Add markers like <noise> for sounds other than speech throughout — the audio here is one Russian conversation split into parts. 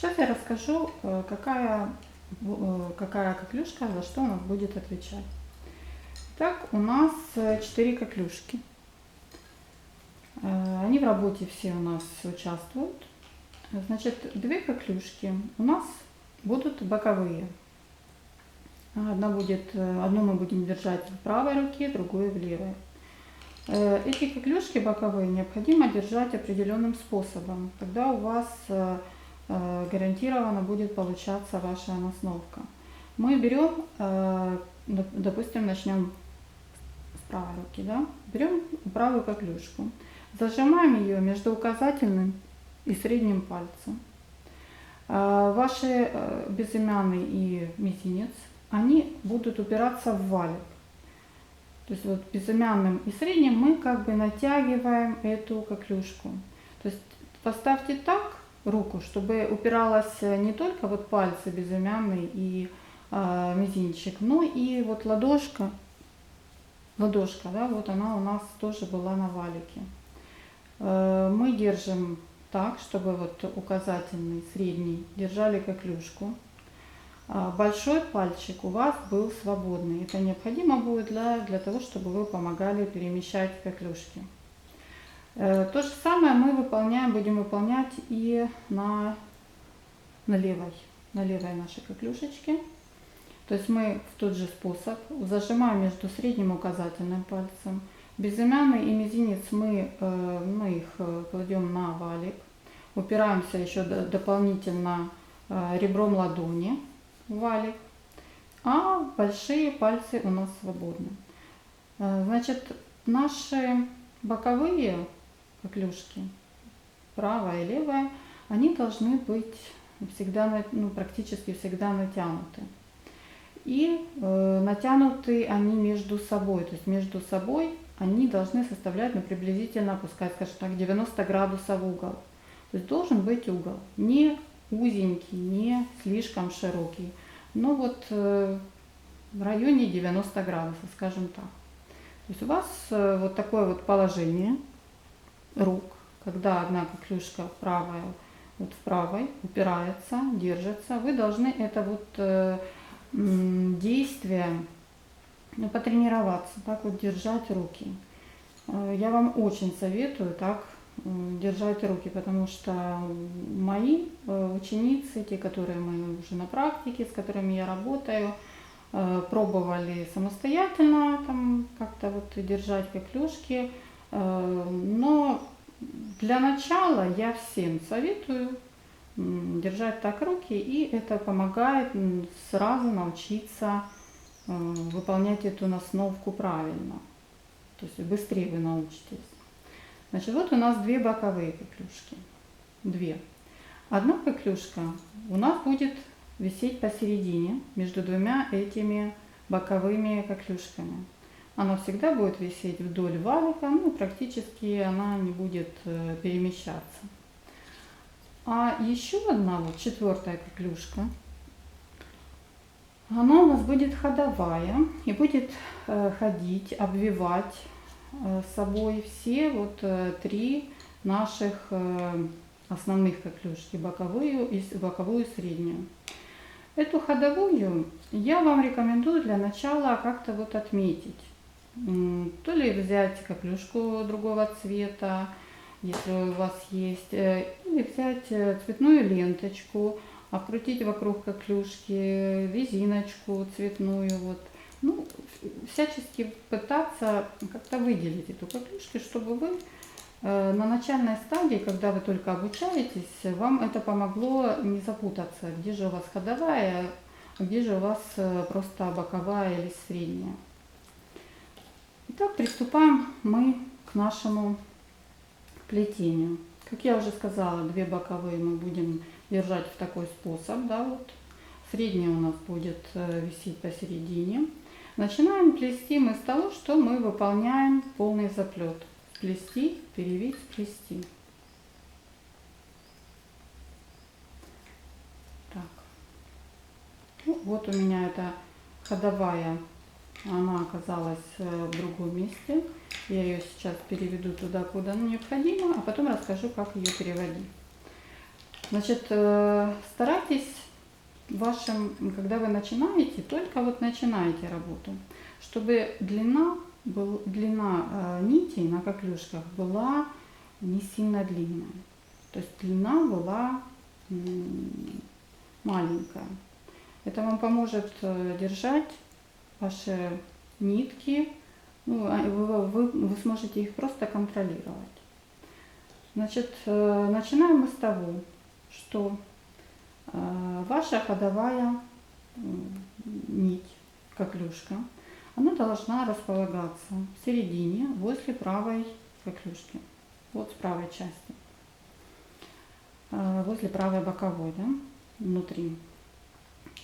Сейчас я расскажу, э, какая, э, какая коклюшка за что у нас будет отвечать. Так, у нас 4 коклюшки. Они в работе все у нас участвуют. Значит, две коклюшки у нас будут боковые. Одна будет, одну мы будем держать в правой руке, другую в левой. Э, эти коклюшки боковые необходимо держать определенным способом. Тогда у вас э, э, гарантированно будет получаться ваша насновка. Мы берем, допустим, начнем с правой руки, да? берем правую коклюшку, зажимаем ее между указательным и средним пальцем. Ваши безымянный и мизинец, они будут упираться в валик. То есть вот безымянным и средним мы как бы натягиваем эту коклюшку. То есть поставьте так руку, чтобы упиралась не только вот пальцы безымянный и э, мизинчик, но и вот ладошка, ладошка, да, вот она у нас тоже была на валике. Э, мы держим так, чтобы вот указательный, средний держали коклюшку. А, большой пальчик у вас был свободный. Это необходимо будет для, для того, чтобы вы помогали перемещать коклюшки. Э, то же самое мы выполняем, будем выполнять и на, на левой, на левой нашей коклюшечке. То есть мы в тот же способ зажимаем между средним указательным пальцем. Безымянный и мизинец мы, э, мы их э, кладем на валик. Упираемся еще дополнительно ребром ладони валик, а большие пальцы у нас свободны. Значит, наши боковые коклюшки, правая и левая, они должны быть всегда, ну, практически всегда натянуты. И э, натянуты они между собой, то есть между собой они должны составлять, ну, приблизительно, пускай, скажем так, 90 градусов угол. То есть должен быть угол не узенький, не слишком широкий. Но вот э, в районе 90 градусов, скажем так. То есть у вас э, вот такое вот положение рук, когда одна коклюшка правая вот в правой упирается, держится. Вы должны это вот э, действие ну, потренироваться, так вот держать руки. Я вам очень советую так держать руки, потому что мои э, ученицы, те, которые мы уже на практике, с которыми я работаю, э, пробовали самостоятельно там как-то вот держать э, но для начала я всем советую держать так руки, и это помогает сразу научиться выполнять эту насновку правильно. То есть быстрее вы научитесь. Значит, вот у нас две боковые коклюшки. Две. Одна коклюшка у нас будет висеть посередине между двумя этими боковыми коклюшками. Она всегда будет висеть вдоль валика, ну практически она не будет э, перемещаться. А еще одна, вот четвертая коклюшка, она у нас будет ходовая и будет э, ходить, обвивать Э, собой все вот три наших основных коклюшки, боковую и боковую среднюю. Эту ходовую я вам рекомендую для начала как-то вот отметить. То ли взять коклюшку другого цвета, если у вас есть, или взять цветную ленточку, обкрутить вокруг коклюшки, резиночку цветную, вот ну, всячески пытаться как-то выделить эту коклюшку, чтобы вы э, на начальной стадии, когда вы только обучаетесь, вам это помогло не запутаться, где же у вас ходовая, а где же у вас э, просто боковая или средняя. Итак, приступаем мы к нашему плетению. Как я уже сказала, две боковые мы будем держать в такой способ, да, вот. Средняя у нас будет э, висеть посередине. Начинаем плести мы с того, что мы выполняем полный заплет. Плести, перевить, плести. Так. Ну, вот у меня эта ходовая, она оказалась э, в другом месте. Я ее сейчас переведу туда, куда необходимо, а потом расскажу, как ее переводить. Значит, э, старайтесь вашим, когда вы начинаете, только вот начинаете работу, чтобы длина, был, длина э, нитей на коклюшках была не сильно длинная. То есть длина была маленькая. Это вам поможет держать ваши нитки, ну, а вы, вы, вы сможете их просто контролировать. Значит, э, начинаем мы с того, что э, ваша ходовая нить, коклюшка, она должна располагаться в середине, возле правой коклюшки, вот с правой части, э, возле правой боковой, да, внутри.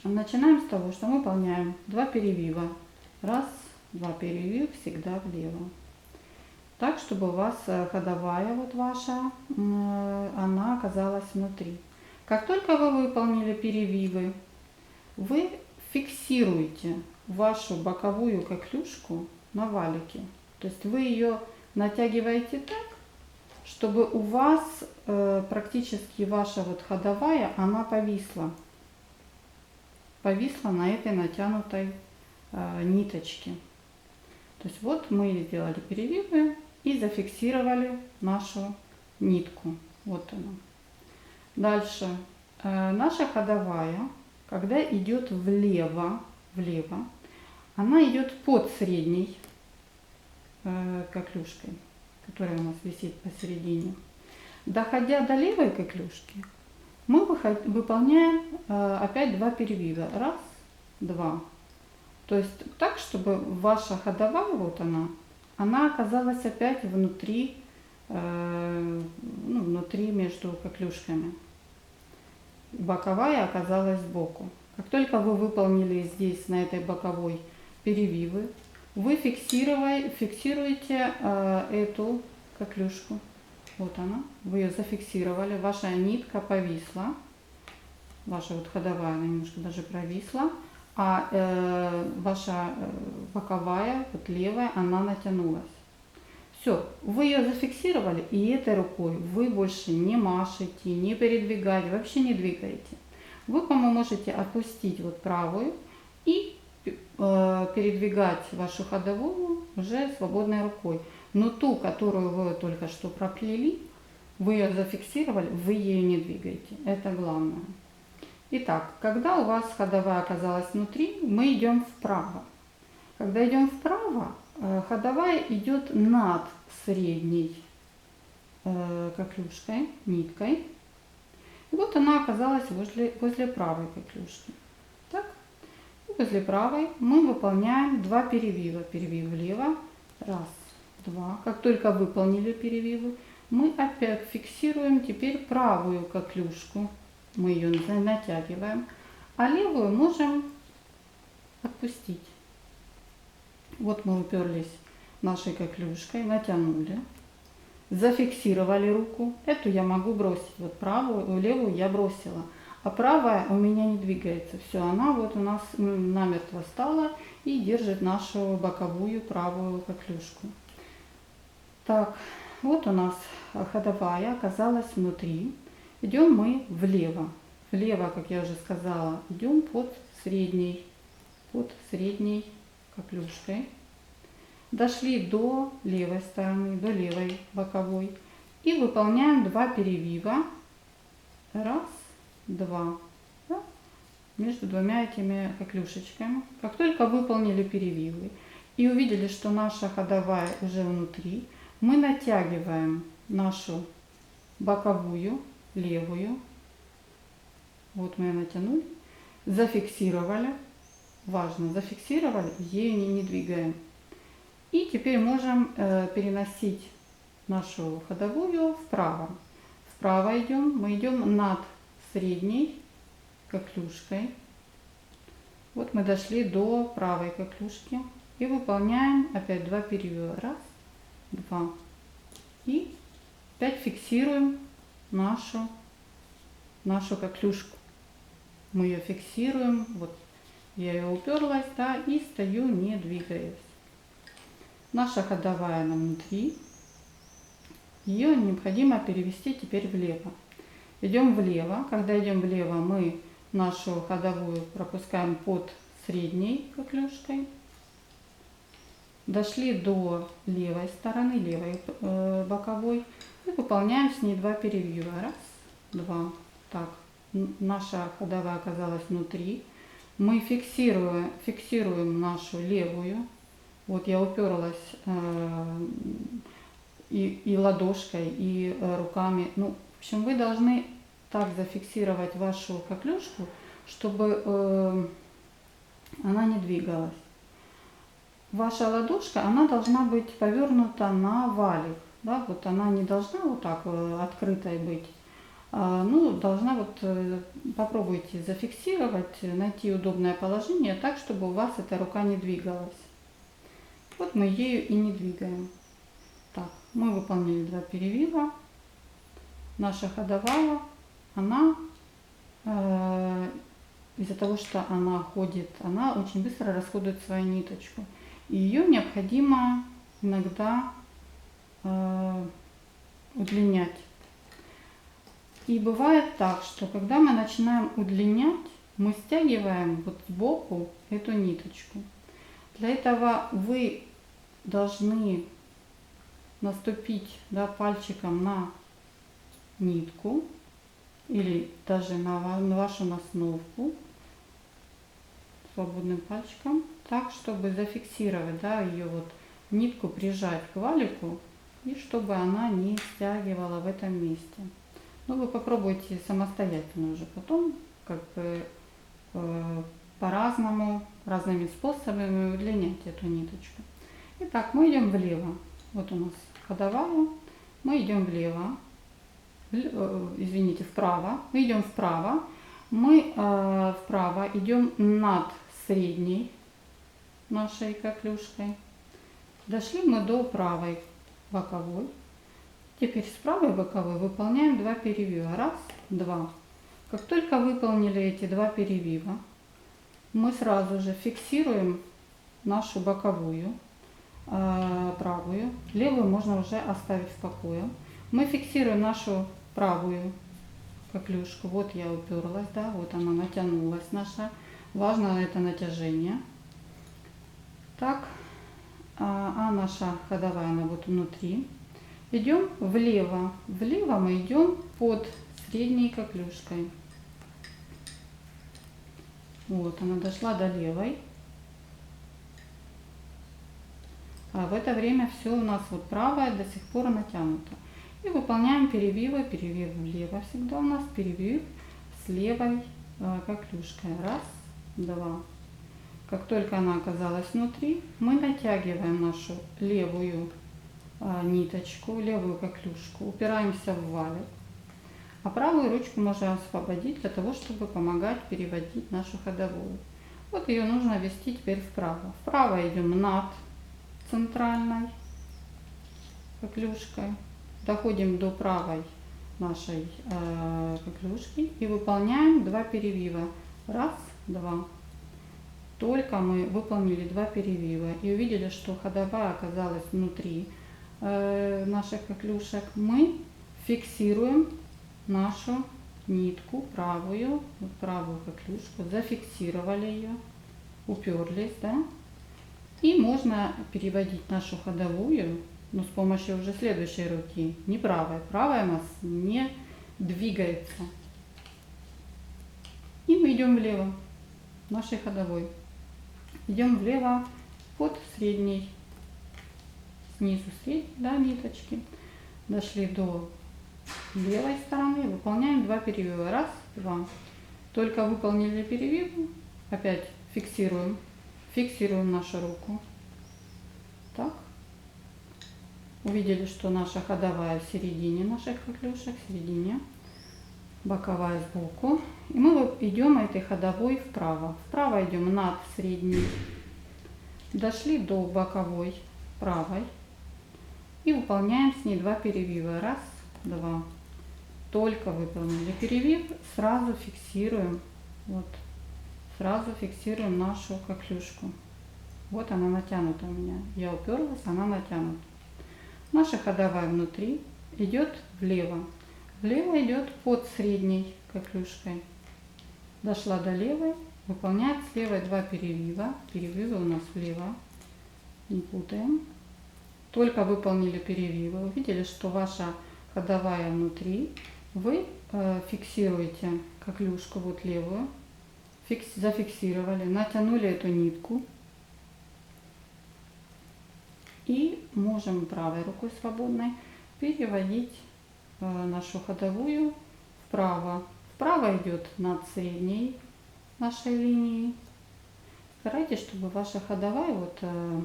Начинаем с того, что мы выполняем два перевива. Раз, два перевив всегда влево. Так, чтобы у вас э, ходовая вот ваша, она оказалась внутри. Как только вы выполнили перевивы, вы фиксируете вашу боковую коклюшку на валике. То есть вы ее натягиваете так, чтобы у вас э, практически ваша вот ходовая, она повисла. Повисла на этой натянутой э, ниточке. То есть вот мы сделали перевивы и зафиксировали нашу нитку. Вот она. Дальше. Э, наша ходовая, когда идет влево, влево, она идет под средней э, коклюшкой, которая у нас висит посередине. Доходя до левой коклюшки, мы выполняем э, опять два перевива. Раз, два. То есть так, чтобы ваша ходовая, вот она, она оказалась опять внутри, э, ну, внутри между коклюшками. Боковая оказалась сбоку. Как только вы выполнили здесь, на этой боковой, перевивы, вы фиксируете э, эту коклюшку. Вот она. Вы ее зафиксировали. Ваша нитка повисла. Ваша вот ходовая, она немножко даже провисла а э, ваша э, боковая, вот левая, она натянулась. Все, вы ее зафиксировали, и этой рукой вы больше не машете, не передвигаете, вообще не двигаете. Вы, по-моему, можете отпустить вот правую и э, передвигать вашу ходовую уже свободной рукой. Но ту, которую вы только что проплели, вы ее зафиксировали, вы ее не двигаете. Это главное. Итак, когда у вас ходовая оказалась внутри, мы идем вправо. Когда идем вправо, э, ходовая идет над средней э, коклюшкой, ниткой. И вот она оказалась возле, возле правой коклюшки. Возле правой мы выполняем два перевива. Перевив влево, раз, два. Как только выполнили перевивы, мы опять фиксируем теперь правую коклюшку мы ее натягиваем, а левую можем отпустить. Вот мы уперлись нашей коклюшкой, натянули, зафиксировали руку. Эту я могу бросить, вот правую, левую я бросила, а правая у меня не двигается. Все, она вот у нас намертво стала и держит нашу боковую правую коклюшку. Так, вот у нас ходовая оказалась внутри. Идем мы влево. Влево, как я уже сказала, идем под средней, под средней коклюшкой. Дошли до левой стороны, до левой боковой. И выполняем два перевива. Раз, два. Да? Между двумя этими коклюшечками. Как только выполнили перевивы и увидели, что наша ходовая уже внутри, мы натягиваем нашу боковую левую. Вот мы ее натянули. Зафиксировали. Важно, зафиксировали, ею не, не двигаем. И теперь можем э, переносить нашу ходовую вправо. Вправо идем, мы идем над средней коклюшкой. Вот мы дошли до правой коклюшки и выполняем опять два перевода. Раз, два. И опять фиксируем нашу, нашу коклюшку. Мы ее фиксируем. Вот я ее уперлась, да, и стою, не двигаясь. Наша ходовая на внутри. Ее необходимо перевести теперь влево. Идем влево. Когда идем влево, мы нашу ходовую пропускаем под средней коклюшкой. Дошли до левой стороны, левой э, боковой. И выполняем с ней два перевива. Раз, два. Так, наша ходовая оказалась внутри. Мы фиксируем, фиксируем нашу левую. Вот я уперлась э, и, и ладошкой, и э, руками. Ну, в общем, вы должны так зафиксировать вашу коклюшку, чтобы э, она не двигалась. Ваша ладошка, она должна быть повернута на валик. Да, вот она не должна вот так э, открытой быть. А, ну, должна вот, э, попробуйте зафиксировать, найти удобное положение так, чтобы у вас эта рука не двигалась. Вот мы ею и не двигаем. Так, мы выполнили два перевива. Наша ходовая, она э, из-за того, что она ходит, она очень быстро расходует свою ниточку. И ее необходимо иногда э, удлинять. И бывает так, что когда мы начинаем удлинять, мы стягиваем вот сбоку эту ниточку. Для этого вы должны наступить да, пальчиком на нитку или даже на, вашу основку свободным пальчиком, так, чтобы зафиксировать да, ее вот нитку, прижать к валику, и чтобы она не стягивала в этом месте. Ну, вы попробуйте самостоятельно уже потом, как бы э, по-разному, разными способами удлинять эту ниточку. Итак, мы идем влево. Вот у нас ходовая. Мы идем влево, извините, вправо. Мы идем вправо. Мы э, вправо идем над средней нашей коклюшкой. Дошли мы до правой боковой. Теперь с правой боковой выполняем два перевива. Раз, два. Как только выполнили эти два перевива, мы сразу же фиксируем нашу боковую, э, правую. Левую можно уже оставить в покое. Мы фиксируем нашу правую коклюшку. Вот я уперлась, да, вот она натянулась наша Важно это натяжение. Так, а, а наша ходовая, она вот внутри. Идем влево. Влево мы идем под средней коклюшкой. Вот, она дошла до левой. А в это время все у нас вот правая до сих пор натянута. И выполняем перевивы. Перевив влево всегда у нас. Перевив с левой э, коклюшкой. Раз, два. Как только она оказалась внутри, мы натягиваем нашу левую а, ниточку, левую коклюшку, упираемся в валик. А правую ручку можно освободить для того, чтобы помогать переводить нашу ходовую. Вот ее нужно вести теперь вправо. Вправо идем над центральной коклюшкой. Доходим до правой нашей э, коклюшки и выполняем два перевива. Раз, два. Только мы выполнили два перевива и увидели, что ходовая оказалась внутри э, наших коклюшек, мы фиксируем нашу нитку правую, вот правую коклюшку, зафиксировали ее, уперлись, да, и можно переводить нашу ходовую, но с помощью уже следующей руки, не правой, правая у нас не двигается. И мы идем влево нашей ходовой. Идем влево под средней, снизу средней да, ниточки. Дошли до левой стороны, выполняем два перевива. Раз, два. Только выполнили перевив, опять фиксируем, фиксируем нашу руку. Так. Увидели, что наша ходовая в середине наших коклюшек, в середине боковая сбоку. И мы идем этой ходовой вправо. Вправо идем над средней. Дошли до боковой правой. И выполняем с ней два перевива. Раз, два. Только выполнили перевив, сразу фиксируем. Вот. Сразу фиксируем нашу коклюшку. Вот она натянута у меня. Я уперлась, она натянута. Наша ходовая внутри идет влево. Левая идет под средней коклюшкой. Дошла до левой, выполняет с левой два перевива. Перевивы у нас влево, не путаем. Только выполнили перевивы, увидели, что ваша ходовая внутри. Вы э, фиксируете коклюшку вот левую, фикс, зафиксировали, натянули эту нитку. И можем правой рукой свободной переводить э, нашу ходовую вправо. Вправо идет над средней нашей линией. Старайтесь, чтобы ваша ходовая вот э,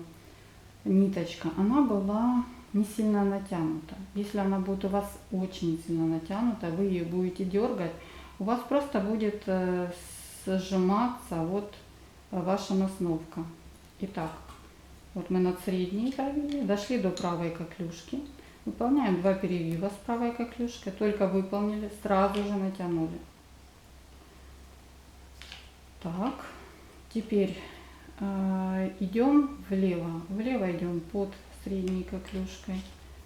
ниточка, она была не сильно натянута. Если она будет у вас очень сильно натянута, вы ее будете дергать, у вас просто будет э, сжиматься вот ваша основка. Итак, вот мы над средней провели, дошли до правой коклюшки. Выполняем два перевива с правой коклюшкой, только выполнили, сразу же натянули. Так, теперь э, идем влево. Влево идем под средней коклюшкой.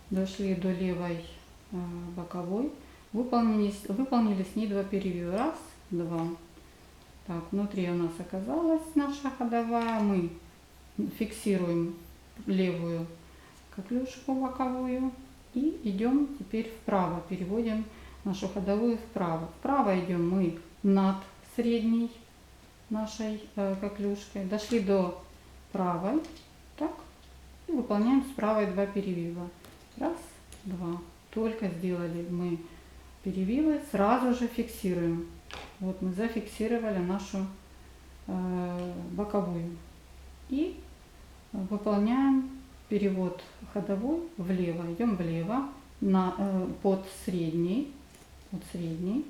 Дошли до левой э, боковой. Выполнили, выполнили с ней два перевива. Раз, два. Так, внутри у нас оказалась наша ходовая. Мы фиксируем левую коклюшку боковую и идем теперь вправо, переводим нашу ходовую вправо. Вправо идем мы над средней нашей э, коклюшкой, дошли до правой, так, и выполняем с правой два перевива. Раз, два. Только сделали мы перевивы, сразу же фиксируем. Вот мы зафиксировали нашу э, боковую. И выполняем перевод ходовой влево. Идем влево на, э, под средний. Под средний.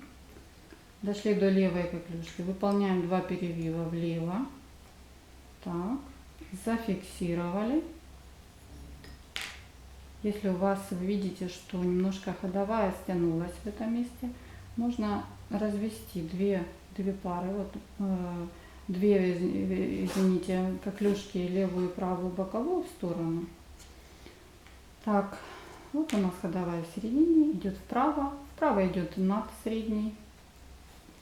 Дошли до левой коклюшки. Выполняем два перевива влево. Так. Зафиксировали. Если у вас вы видите, что немножко ходовая стянулась в этом месте, можно развести две, две пары. Вот, э, две, извините, коклюшки левую и правую боковую в сторону. Так, вот у нас ходовая в середине, идет вправо, вправо идет над средней,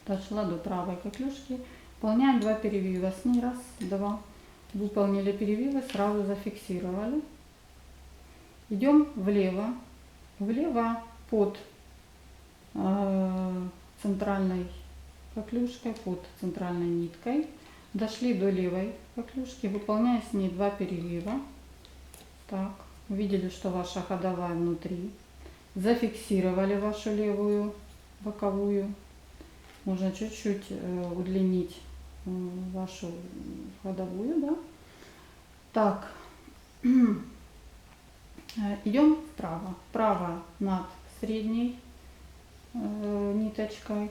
дошла до правой коклюшки, выполняем два перевива с ней, раз, два, выполнили перевивы, сразу зафиксировали. Идем влево, влево под э, центральной коклюшкой под центральной ниткой. Дошли до левой коклюшки, выполняя с ней два перелива. Так, увидели, что ваша ходовая внутри. Зафиксировали вашу левую боковую. Можно чуть-чуть э, удлинить э, вашу ходовую, да. Так, э, <clears throat> идем вправо. Вправо над средней ниточкой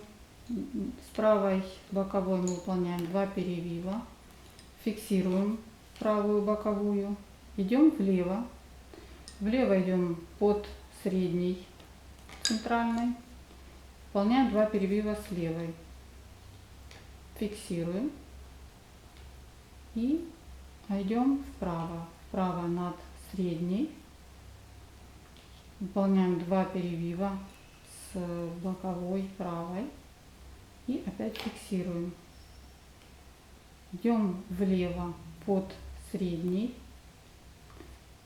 с правой боковой мы выполняем два перевива. Фиксируем правую боковую. Идем влево. Влево идем под средней центральной. Выполняем два перевива с левой. Фиксируем. И идем вправо. Вправо над средней. Выполняем два перевива с боковой правой. И опять фиксируем. Идем влево под средний.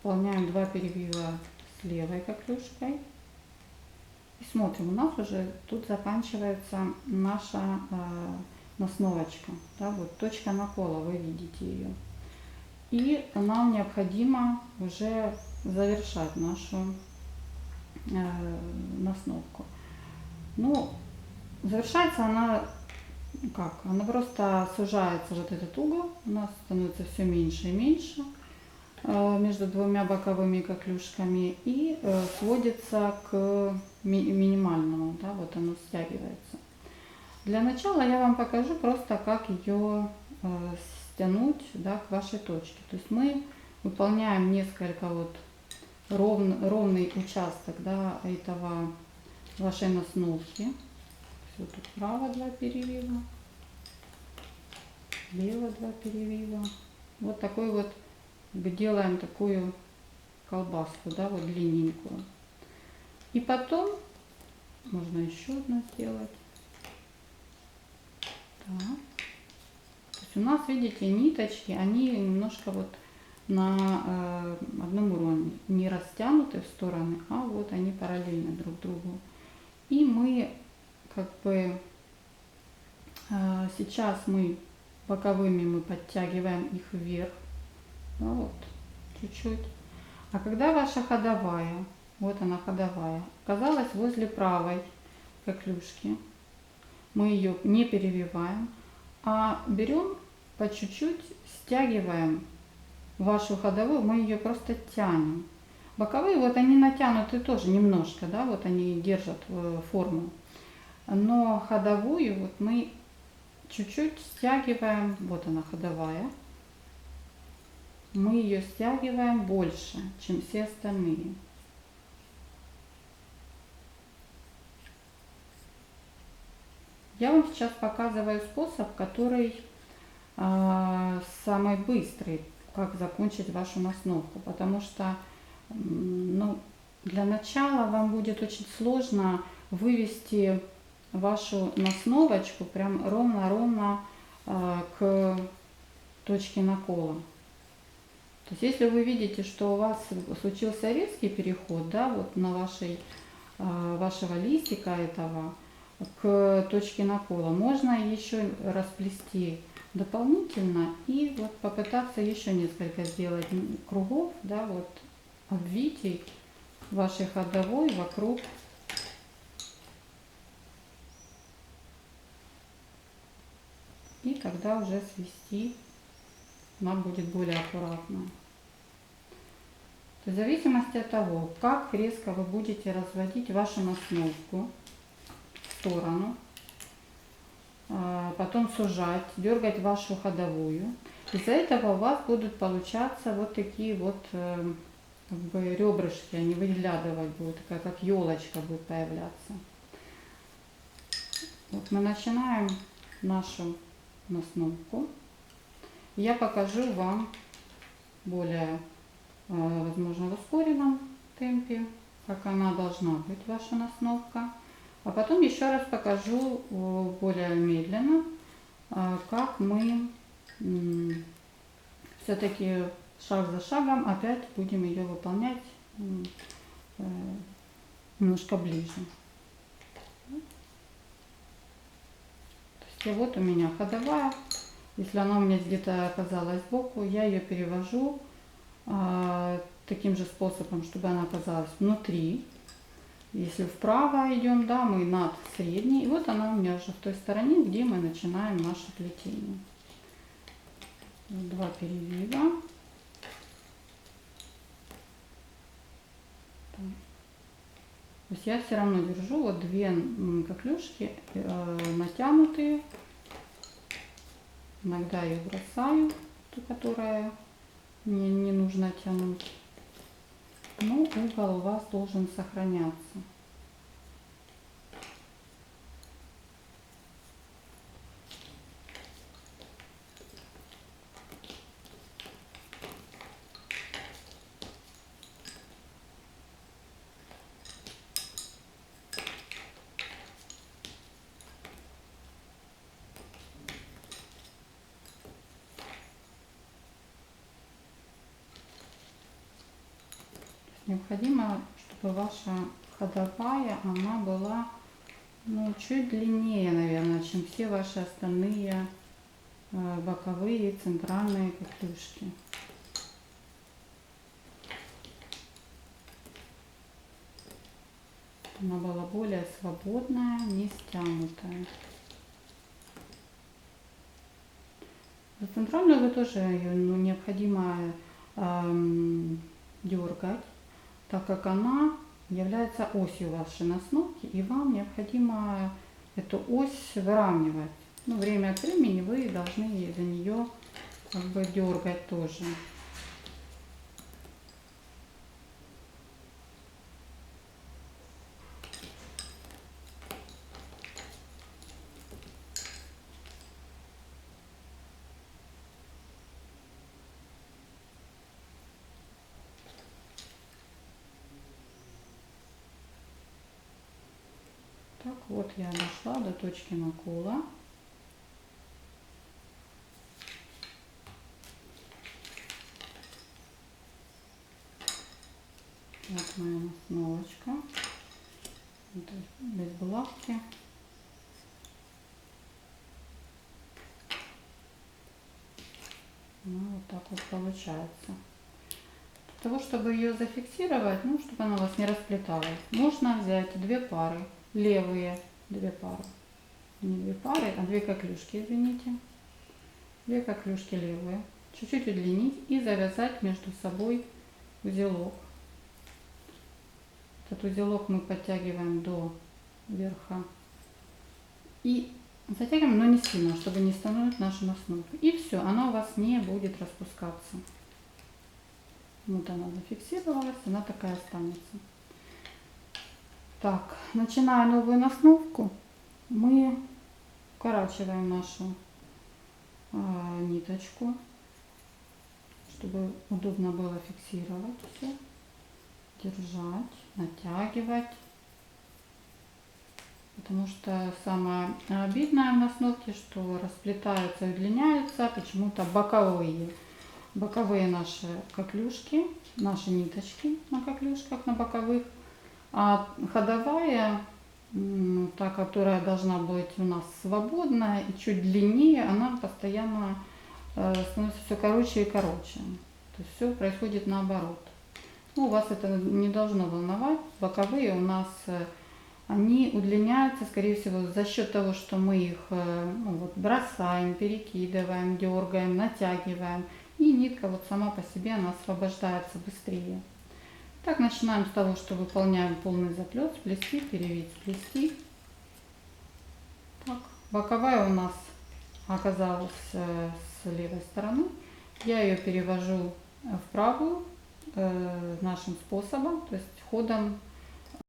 Выполняем два перевива с левой коклюшкой. И смотрим, у нас уже тут заканчивается наша э, насновочка. Да, вот точка накола, вы видите ее. И нам необходимо уже завершать нашу э, насновку. Ну, Завершается она ну как? Она просто сужается вот этот угол, у нас становится все меньше и меньше э, между двумя боковыми коклюшками и э, сводится к ми минимальному, да, вот оно стягивается. Для начала я вам покажу просто, как ее э, стянуть да, к вашей точке. То есть мы выполняем несколько вот ровный, ровный участок да, этого вашей насновки. Вот тут право два перевива, лево два перевива. Вот такой вот делаем такую колбаску, да, вот длинненькую. И потом можно еще одну сделать. Так. То есть у нас, видите, ниточки, они немножко вот на э, одном уровне, не растянуты в стороны, а вот они параллельны друг другу. И мы как бы э, сейчас мы боковыми мы подтягиваем их вверх, ну вот, чуть-чуть. А когда ваша ходовая, вот она ходовая, оказалась возле правой коклюшки, мы ее не перевиваем, а берем по чуть-чуть, стягиваем вашу ходовую, мы ее просто тянем. Боковые, вот они натянуты тоже немножко, да, вот они держат э, форму. Но ходовую вот мы чуть-чуть стягиваем, вот она ходовая. Мы ее стягиваем больше, чем все остальные. Я вам сейчас показываю способ, который э, самый быстрый, как закончить вашу насновку, потому что ну, для начала вам будет очень сложно вывести вашу насновочку прям ровно-ровно э, к точке накола. То есть если вы видите, что у вас случился резкий переход, да, вот на вашей, э, вашего листика этого к точке накола, можно еще расплести дополнительно и вот попытаться еще несколько сделать кругов, да, вот обвитий вашей ходовой вокруг и тогда уже свести нам будет более аккуратно. В зависимости от того, как резко вы будете разводить вашу основку в сторону, а, потом сужать, дергать вашу ходовую. Из-за этого у вас будут получаться вот такие вот э, как бы ребрышки, они выглядывать будут, такая как елочка будет появляться. Вот мы начинаем нашу насновку. Я покажу вам более, э, возможно, в ускоренном темпе, как она должна быть, ваша насновка. А потом еще раз покажу э, более медленно, э, как мы все-таки шаг за шагом опять будем ее выполнять немножко ближе. Есть вот у меня ходовая. Если она у меня где-то оказалась сбоку, я ее перевожу э, таким же способом, чтобы она оказалась внутри. Если вправо идем, да, мы над средней. И вот она у меня уже в той стороне, где мы начинаем наше плетение. Два перевида. То есть я все равно держу вот две коклюшки э, натянутые. Иногда ее бросаю, ту, которая мне не нужно тянуть. Но угол у вас должен сохраняться. Необходимо, чтобы ваша ходовая, она была ну, чуть длиннее, наверное, чем все ваши остальные э, боковые центральные коклюшки. Она была более свободная, не стянутая. За центральную вы тоже ее ну, необходимо эм, дергать так как она является осью вашей насновки, и вам необходимо эту ось выравнивать. Ну, время от времени вы должны за нее как бы дергать тоже. Так, вот я дошла до точки накола. Вот моя основочка. Без булавки. Ну, вот так вот получается. Для того, чтобы ее зафиксировать, ну, чтобы она у вас не расплеталась, можно взять две пары, левые две пары. Не две пары, а две коклюшки, извините. Две коклюшки левые. Чуть-чуть удлинить и завязать между собой узелок. Этот узелок мы подтягиваем до верха. И затягиваем, но не сильно, чтобы не становить нашу основу. И все, она у вас не будет распускаться. Вот она зафиксировалась, она такая останется. Так, начиная новую основку, мы укорачиваем нашу э, ниточку, чтобы удобно было фиксировать все, держать, натягивать. Потому что самое обидное в основке, что расплетаются и удлиняются почему-то боковые. Боковые наши коклюшки, наши ниточки на коклюшках, на боковых. А ходовая, та, которая должна быть у нас свободная и чуть длиннее, она постоянно э, становится все короче и короче. То есть все происходит наоборот. Ну, вас это не должно волновать. Боковые у нас э, они удлиняются, скорее всего, за счет того, что мы их э, ну, вот, бросаем, перекидываем, дергаем, натягиваем. И нитка вот сама по себе, она освобождается быстрее. Так, начинаем с того, что выполняем полный заплет, сплести, перевить, сплести. Так, боковая у нас оказалась э, с левой стороны. Я ее перевожу в правую э, нашим способом, то есть ходом